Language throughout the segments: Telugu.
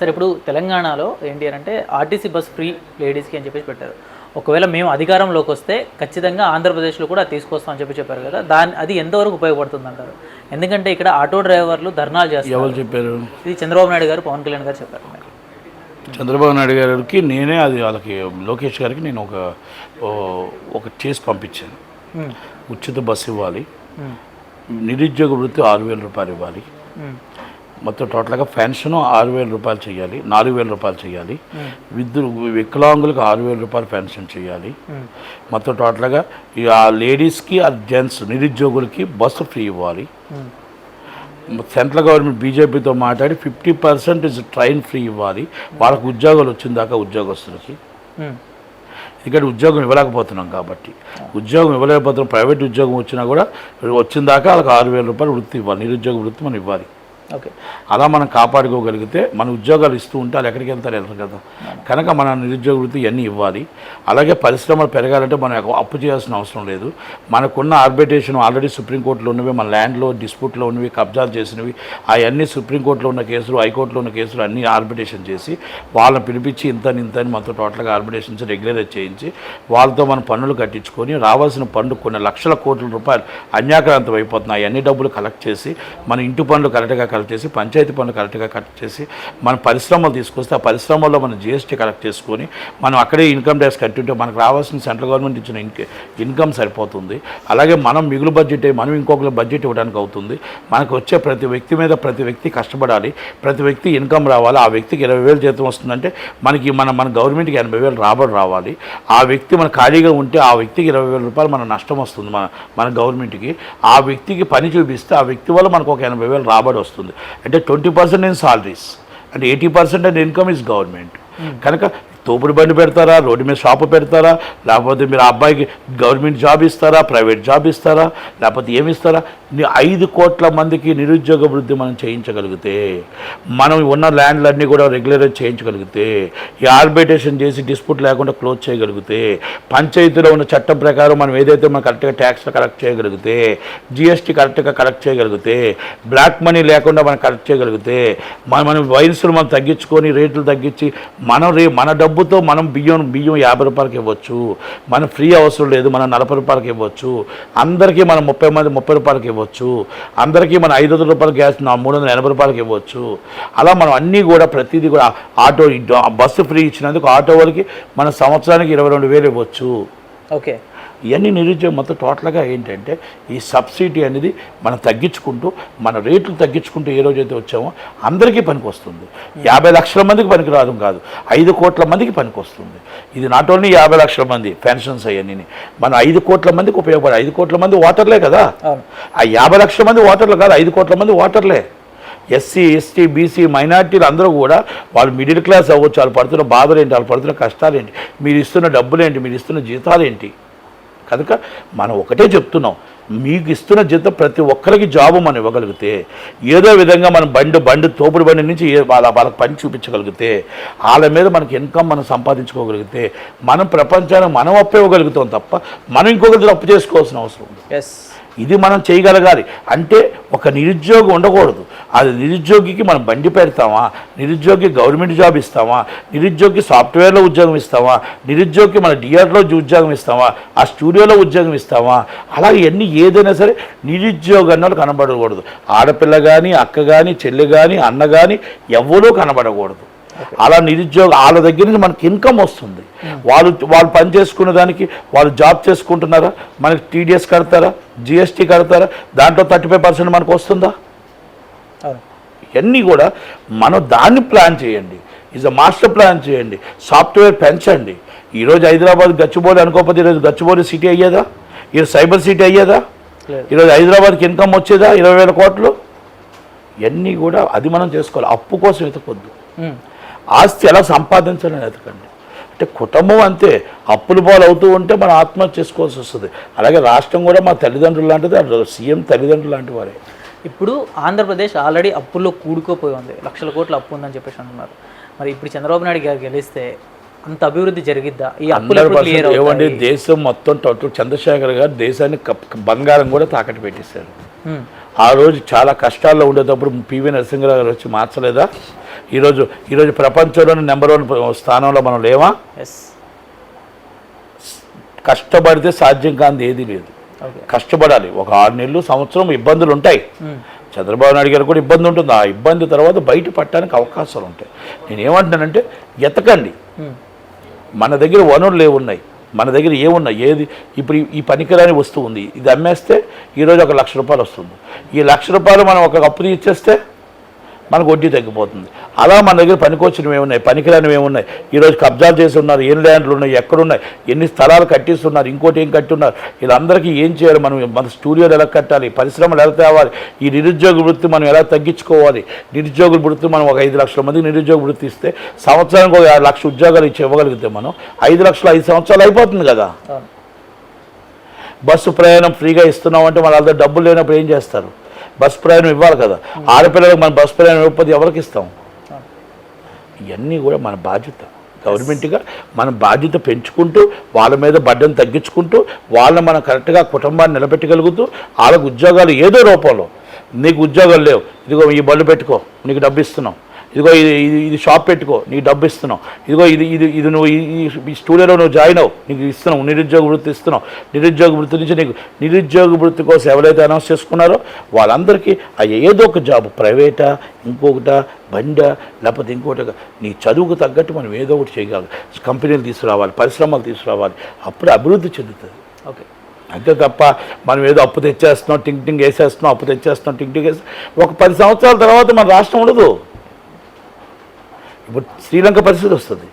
సార్ ఇప్పుడు తెలంగాణలో ఏంటి అని అంటే ఆర్టీసీ బస్ ఫ్రీ లేడీస్కి అని చెప్పేసి పెట్టారు. ఒకవేళ మేము అధికారంలోకి వస్తే ఖచ్చితంగా ఆంధ్రప్రదేశ్లో కూడా తీసుకొస్తాం అని చెప్పి చెప్పారు కదా దాని అది ఎంతవరకు ఉపయోగపడుతుంది అంటారు ఎందుకంటే ఇక్కడ ఆటో డ్రైవర్లు ధర్నాలు చేస్తారు. ఎవరు చెప్పారు? ఇది చంద్రబాబు నాయుడు గారు పవన్ కళ్యాణ్ గారు చెప్పారు. చంద్రబాబు నాయుడు గారికి నేనే అది వాళ్ళకి లోకేష్ గారికి నేను ఒక ఒక చేసి పంపించాను. ఉచిత బస్సు ఇవ్వాలి. నిరుద్యోగ వృత్తి ఆరు వేల రూపాయలు ఇవ్వాలి. మొత్తం టోటల్గా పెన్షన్ ఆరు వేల రూపాయలు చేయాలి నాలుగు వేల రూపాయలు చేయాలి. విద్యు వికలాంగులకు ఆరు వేల రూపాయలు పెన్షన్ చేయాలి. మొత్తం టోటల్గా ఆ లేడీస్కి ఆ జెంట్స్ నిరుద్యోగులకి బస్సు ఫ్రీ ఇవ్వాలి. సెంట్రల్ గవర్నమెంట్ బీజేపీతో మాట్లాడి ఫిఫ్టీ పర్సెంట్ ట్రైన్ ఫ్రీ ఇవ్వాలి. వాళ్ళకు ఉద్యోగాలు వచ్చిన దాకా ఉద్యోగస్తులకి. ఇక్కడ ఉద్యోగం ఇవ్వలేకపోతున్నాం కాబట్టి. ఉద్యోగం ఇవ్వలేకపోతున్నాం ప్రైవేట్ ఉద్యోగం వచ్చినా కూడా వచ్చిన దాకా వాళ్ళకి ఆరు వేల రూపాయలు వృత్తి ఇవ్వాలి నిరుద్యోగ వృత్తి మనం ఇవ్వాలి. అలా మనం కాపాడుకోగలిగితే మన ఉద్యోగాలు ఇస్తూ ఉంటే వాళ్ళు ఎక్కడికి వెళ్తారు వెళ్ళరు కదా. కనుక మన నిరుద్యోగ వృత్తి ఇవన్నీ ఇవ్వాలి. అలాగే పరిశ్రమలు పెరగాలంటే మనం అప్పు చేయాల్సిన అవసరం లేదు. మనకున్న ఆర్బిటేషన్ ఆల్రెడీ సుప్రీంకోర్టులో ఉన్నవి మన ల్యాండ్లో డిస్ప్యూట్లో ఉన్నవి కబ్జాలు చేసినవి అవన్నీ సుప్రీంకోర్టులో ఉన్న కేసులు హైకోర్టులో ఉన్న కేసులు అన్నీ ఆర్బిటేషన్ చేసి వాళ్ళని పిలిపించి ఇంత ఇంత అని మనతో టోటల్గా ఆర్బిటేషన్ చేసి రెగ్యులరైజ్ చేయించి వాళ్ళతో మనం పన్నులు కట్టించుకొని రావాల్సిన పన్ను కొన్ని లక్షల కోట్ల రూపాయలు అన్యాక్రాంతం అయిపోతున్నాయి. అన్ని డబ్బులు కలెక్ట్ చేసి మన ఇంటి పనులు కరెక్ట్గా కలెక్ట్ చేసి పంచాయతీ పనులు కరెక్ట్గా కలెక్ట్ చేసి మన పరిశ్రమలు తీసుకొస్తే ఆ పరిశ్రమల్లో మనం జిఎస్టీ కలెక్ట్ చేసుకొని మనం అక్కడే ఇన్కమ్ ట్యాక్స్ కట్టుంటే మనకు రావాల్సిన సెంట్రల్ గవర్నమెంట్ ఇచ్చిన ఇన్కమ్ సరిపోతుంది. అలాగే మనం మిగులు బడ్జెట్ మనం ఇంకొకరు బడ్జెట్ ఇవ్వడానికి అవుతుంది. మనకు వచ్చే ప్రతి వ్యక్తి మీద ప్రతి వ్యక్తి కష్టపడాలి. ప్రతి వ్యక్తి ఇన్కమ్ రావాలి. ఆ వ్యక్తికి ఇరవై వేలు జీతం వస్తుందంటే మనకి మన మన గవర్నమెంట్కి ఎనభై వేలు రాబడి రావాలి. ఆ వ్యక్తి మన ఖాళీగా ఉంటే ఆ వ్యక్తికి ఇరవై వేల రూపాయలు మన నష్టం వస్తుంది మన మన గవర్నమెంట్కి ఆ వ్యక్తికి పని చూపిస్తే ఆ వ్యక్తి వల్ల మనకు ఒక ఎనభై వేలు రాబడి వస్తుంది. అంటే ట్వంటీ పర్సెంట్ ఇన్ సాలరీస్ అంటే eighty percent and income is government. కనుక తోపుడు బండి పెడతారా? రోడ్డు మీద షాపు పెడతారా? లేకపోతే మీరు అబ్బాయికి గవర్నమెంట్ జాబ్ ఇస్తారా? ప్రైవేట్ జాబ్ ఇస్తారా? లేకపోతే ఏమి ఇస్తారా ఐదు కోట్ల మందికి నిరుద్యోగ వృద్ధి మనం చేయించగలిగితే మనం ఉన్న ల్యాండ్లన్నీ కూడా రెగ్యులరైజ్ చేయించగలిగితే ఈ ఆర్బిటేషన్ చేసి డిస్ప్యూట్ లేకుండా క్లోజ్ చేయగలిగితే పంచాయతీలో ఉన్న చట్టం ప్రకారం మనం ఏదైతే మనం కరెక్ట్గా ట్యాక్స్ కలెక్ట్ చేయగలిగితే జిఎస్టీ కరెక్ట్గా కలెక్ట్ చేయగలిగితే బ్లాక్ మనీ లేకుండా మనం కలెక్ట్ చేయగలిగితే మనం మనం వైన్స్లు మనం తగ్గించుకొని రేట్లు తగ్గించి మనం రే మన డబ్బు డబ్బుతో మనం బియ్యం బియ్యం యాభై రూపాయలకి ఇవ్వచ్చు. మనం ఫ్రీ అవసరం లేదు మనం నలభై రూపాయలకి ఇవ్వచ్చు. అందరికీ మనం ముప్పై మంది ముప్పై రూపాయలకి ఇవ్వచ్చు. అందరికీ మనం ఐదు వందల రూపాయల గ్యాస్ మూడు వందల ఎనభై రూపాయలకి ఇవ్వచ్చు. అలా మనం అన్నీ కూడా ప్రతిదీ కూడా ఆటో బస్సు ఫ్రీ ఇచ్చినందుకు ఆటో వాళ్ళకి మన సంవత్సరానికి ఇరవై రెండు వేలు ఇవ్వచ్చు. ఓకే. ఇవన్నీ నిరుద్యోగం మొత్తం టోటల్గా ఏంటంటే ఈ సబ్సిడీ అనేది మనం తగ్గించుకుంటూ మన రేట్లు తగ్గించుకుంటూ ఏ రోజైతే వచ్చామో అందరికీ పనికి వస్తుంది యాభై లక్షల మందికి పనికి రాదు కాదు ఐదు కోట్ల మందికి పనికి వస్తుంది ఇది నాట్ ఓన్లీ యాభై లక్షల మంది పెన్షన్స్ అవన్నీ మన ఐదు కోట్ల మందికి ఉపయోగపడే ఐదు కోట్ల మంది ఓటర్లే కదా? ఆ యాభై లక్షల మంది ఓటర్లు కాదు ఐదు కోట్ల మంది ఓటర్లే ఎస్సీ ఎస్టీ బీసీ మైనార్టీలు అందరూ కూడా వాళ్ళు మిడిల్ క్లాస్ అవ్వచ్చు వాళ్ళు పడుతున్న బాధలు ఏంటి వాళ్ళు పడుతున్న కష్టాలు ఏంటి మీరు ఇస్తున్న డబ్బులు ఏంటి మీరు ఇస్తున్న జీతాలు ఏంటి కనుక మనం ఒకటే చెప్తున్నాం మీకు ఇస్తున్న జీతం ప్రతి ఒక్కరికి జాబు మనం ఇవ్వగలిగితే ఏదో విధంగా మనం బండి బండి తోపుడు బండి నుంచి వాళ్ళ వాళ్ళకి పని చూపించగలిగితే వాళ్ళ మీద మనకి ఇన్కమ్ మనం సంపాదించుకోగలిగితే మనం ప్రపంచానికి మనం అప్పు ఇవ్వగలుగుతాం తప్ప మనం ఇంకొకరితో అప్పు చేసుకోవాల్సిన అవసరం ఉంది. ఎస్ ఇది మనం చేయగలగాలి. అంటే ఒక నిరుద్యోగి ఉండకూడదు. అది నిరుద్యోగికి మనం బండి పెడతామా? నిరుద్యోగి గవర్నమెంట్ జాబ్ ఇస్తామా? నిరుద్యోగి సాఫ్ట్వేర్లో ఉద్యోగం ఇస్తామా? నిరుద్యోగికి మన డిఆర్లో ఉద్యోగం ఇస్తామా? ఆ స్టూడియోలో ఉద్యోగం ఇస్తామా? అలా ఇవన్నీ ఏదైనా సరే నిరుద్యోగం అన్నది కనబడకూడదు. ఆడపిల్ల కానీ అక్క కానీ చెల్లి కానీ అన్న కానీ ఎవరూ కనబడకూడదు. అలా నిరుద్యోగ వాళ్ళ దగ్గర నుంచి మనకి ఇన్కమ్ వస్తుంది. వాళ్ళు వాళ్ళు పని చేసుకునే దానికి వాళ్ళు జాబ్ చేసుకుంటున్నారా? మనకి టీడీఎస్ కడతారా? జిఎస్టీ కడతారా? దాంట్లో థర్టీ ఫైవ్ పర్సెంట్ మనకు వస్తుందా? ఇవన్నీ కూడా మనం దాన్ని ప్లాన్ చేయండి. ఈజ్ అ మాస్టర్ ప్లాన్ చేయండి. సాఫ్ట్వేర్ పెంచండి. ఈరోజు హైదరాబాద్ గచ్చిబౌలి అనుకోకపోతే ఈరోజు గచ్చిబౌలి సిటీ అయ్యేదా? ఈరోజు సైబర్ సిటీ అయ్యేదా? ఈరోజు హైదరాబాద్కి ఇన్కమ్ వచ్చేదా? ఇరవై వేల కోట్లు? ఇవన్నీ కూడా అది మనం చేసుకోవాలి. అప్పు కోసం వెతకొద్దు. ఉమ్, ఆస్తి ఎలా సంపాదించాలని వెతకండి అంటే కుటుంబం అంతే అప్పులు పాలు అవుతూ ఉంటే మనం ఆత్మహత్య చేసుకోవాల్సి వస్తుంది. అలాగే రాష్ట్రం కూడా మా తల్లిదండ్రులు లాంటిది సీఎం తల్లిదండ్రులు లాంటి వారే. ఇప్పుడు ఆంధ్రప్రదేశ్ ఆల్రెడీ అప్పుల్లో కూడుకోపోయి ఉంది లక్షల కోట్ల అప్పు ఉందని చెప్పేసి అంటున్నారు. మరి ఇప్పుడు చంద్రబాబు నాయుడు గారు గెలిస్తే అంత అభివృద్ధి జరిగిద్దా? ఈ ఏమండి దేశం మొత్తం చంద్రశేఖర్ గారు దేశాన్ని బంగారం కూడా తాకట్టు పెట్టేశారు. ఆ రోజు చాలా కష్టాల్లో ఉండేటప్పుడు పివి నరసింహరావు గారు వచ్చి మార్చలేదా? ఈరోజు ఈరోజు ప్రపంచంలోని నెంబర్ వన్ స్థానంలో మనం లేవా? కష్టపడితే సాధ్యం కానిది ఏది లేదు. కష్టపడాలి. ఒక ఆరు నెలలు సంవత్సరం ఇబ్బందులు ఉంటాయి. చంద్రబాబు నాయుడు గారు కూడా ఇబ్బంది ఉంటుంది. ఆ ఇబ్బంది తర్వాత బయట పట్టడానికి అవకాశాలు ఉంటాయి. నేను ఏమంటున్నానంటే ఎతకండి. మన దగ్గర వనరులు ఏమున్నాయి? మన దగ్గర ఏమున్నాయి? ఏది? ఇప్పుడు ఈ- ఈ పనికిరాని వస్తువు ఉంది. ఇది అమ్మేస్తే ఈరోజు ఒక లక్ష రూపాయలు వస్తుంది. ఈ లక్ష రూపాయలు మనం ఒక అప్పు తీర్చేస్తే మనకు వడ్డీ తగ్గిపోతుంది. అలా మన దగ్గర పనికొచ్చినవి ఏమున్నాయి? పనికిరానివి ఏమున్నాయి? ఈరోజు కబ్జాలు చేసి ఉన్నారు ఎన్ని ల్యాండ్లు ఉన్నాయి ఎక్కడున్నాయి ఎన్ని స్థలాలు కట్టిస్తున్నారు ఇంకోటి ఏం కట్టున్నారు వీళ్ళందరికీ ఏం చేయాలి? మనం మన స్టూడియోలు ఎలా కట్టాలి? పరిశ్రమలు ఎలా తేవాలి? ఈ నిరుద్యోగ వృత్తి మనం ఎలా తగ్గించుకోవాలి? నిరుద్యోగుల వృత్తి మనం ఒక ఐదు లక్షల మందికి నిరుద్యోగ వృత్తి ఇస్తే సంవత్సరానికి ఒక లక్ష ఉద్యోగాలు ఇచ్చి ఇవ్వగలిగితే మనం ఐదు లక్షలు ఐదు సంవత్సరాలు అయిపోతుంది కదా? బస్సు ప్రయాణం ఫ్రీగా ఇస్తున్నాం అంటే మన దగ్గర డబ్బులు లేనప్పుడు ఏం చేస్తారు? బస్ ప్రయాణం ఇవ్వాలి కదా. ఆడపిల్లలకు మనం బస్ ప్రయాణం ఇవ్వకపోతే ఎవరికి ఇస్తాం? ఇవన్నీ కూడా మన బాధ్యత. గవర్నమెంట్గా మన బాధ్యత పెంచుకుంటూ వాళ్ళ మీద బడ్డను తగ్గించుకుంటూ వాళ్ళని మనం కరెక్ట్గా కుటుంబాన్ని నిలబెట్టగలుగుతూ వాళ్ళకు ఉద్యోగాలు ఏదో రూపంలో. నీకు ఉద్యోగాలు లేవు. ఇదిగో ఈ బళ్ళు పెట్టుకో. నీకు డబ్బు ఇస్తున్నాం. ఇదిగో ఇది ఇది షాప్ పెట్టుకో నీకు డబ్బు ఇస్తున్నాం. ఇదిగో ఇది ఇది ఇది నువ్వు ఈ- స్టూడియోలో నువ్వు జాయిన్ అవ్వు నీకు ఇస్తున్నావు నిరుద్యోగ వృత్తి ఇస్తున్నావు నిరుద్యోగ వృత్తి నుంచి నీకు నిరుద్యోగ వృత్తి కోసం ఎవరైతే అనౌన్స్ చేసుకున్నారో వాళ్ళందరికీ ఏదో ఒక జాబ్ ప్రైవేటా ఇంకొకట బండా లేకపోతే ఇంకోటి నీ చదువుకు తగ్గట్టు మనం ఏదో ఒకటి చేయగలం కంపెనీలు తీసుకురావాలి పరిశ్రమలు తీసుకురావాలి. అప్పుడు అభివృద్ధి చెందుతుంది. ఓకే. అంతే తప్ప మనం ఏదో అప్పు తెచ్చేస్తున్నాం టింగ్ టింగ్ వేసేస్తున్నాం అప్పు తెచ్చేస్తున్నాం టింగ్ టింగ్ వేసి ఒక పది సంవత్సరాల తర్వాత మన రాష్ట్రం ఉండదు. ఇప్పుడు శ్రీలంక పరిస్థితి వస్తుంది.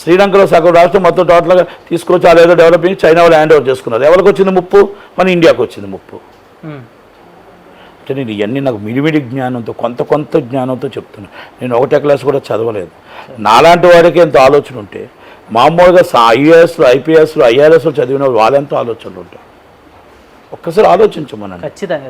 శ్రీలంకలో సగం రాష్ట్రం మొత్తం టోటల్గా తీసుకొచ్చి వాళ్ళు ఏదో డెవలపింగ్ చైనా వాళ్ళు హ్యాండ్ ఓవర్ చేసుకున్నారు. ఎవరికి వచ్చింది ముప్పు? మన ఇండియాకి వచ్చింది ముప్పు. అంటే నేను ఇవన్నీ నాకు మిడిమిడి జ్ఞానంతో కొంత కొంత జ్ఞానంతో చెప్తున్నా. నేను ఒకటే క్లాస్ కూడా చదవలేదు. నాలాంటి వాడికి ఎంత ఆలోచన ఉంటే మామూలుగా ఐఏఎస్లు ఐపీఎస్లు ఐఆర్ఎస్లు చదివిన వాళ్ళు వాళ్ళెంతో ఆలోచనలు ఉంటాయి ఒక్కసారి ఆలోచించమనండి. ఖచ్చితంగా